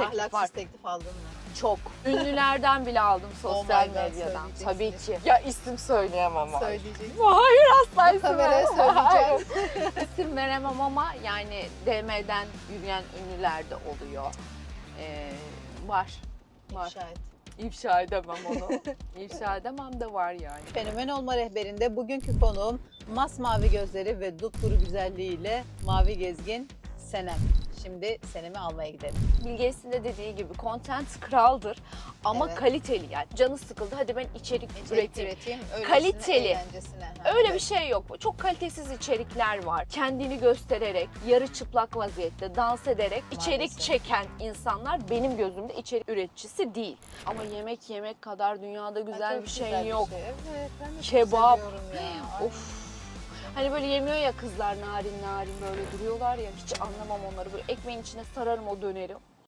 Ahlaksız var. teklif aldın mı? Çok. Ünlülerden bile aldım Oh sosyal my God, medyadan. Tabii söyleyeceksin. ki. Ya isim söyleyemem ama. Söyleyeceksin. Hayır asla isim Kameraya veremem. söyleyeceğim. Hayır. İsim veremem ama yani DM'den yürüyen ünlüler de oluyor. Ee, var. Var. İfşa et. İfşa edemem onu. İfşa edemem de var yani. Fenomen olma rehberinde bugünkü konuğum masmavi gözleri ve dupkuru güzelliğiyle Mavi Gezgin Senem. Şimdi Senem'i almaya gidelim. Bilgesinde de dediği gibi content kraldır ama Evet. kaliteli yani. Canı sıkıldı hadi ben içerik, İçerik üreteyim. üreteyim. Kaliteli. Öyle evet. bir şey yok. Çok kalitesiz içerikler var. Kendini göstererek, yarı çıplak vaziyette dans ederek içerik Maalesef. çeken insanlar benim gözümde içerik üreticisi değil. Ama yemek yemek kadar dünyada Ha, güzel çok bir şey güzel yok. Evet, ben de Kebap. ya. Of. Hani böyle yemiyor ya kızlar narin narin böyle duruyorlar ya hiç anlamam onları. Böyle ekmeğin içine sararım o döneri.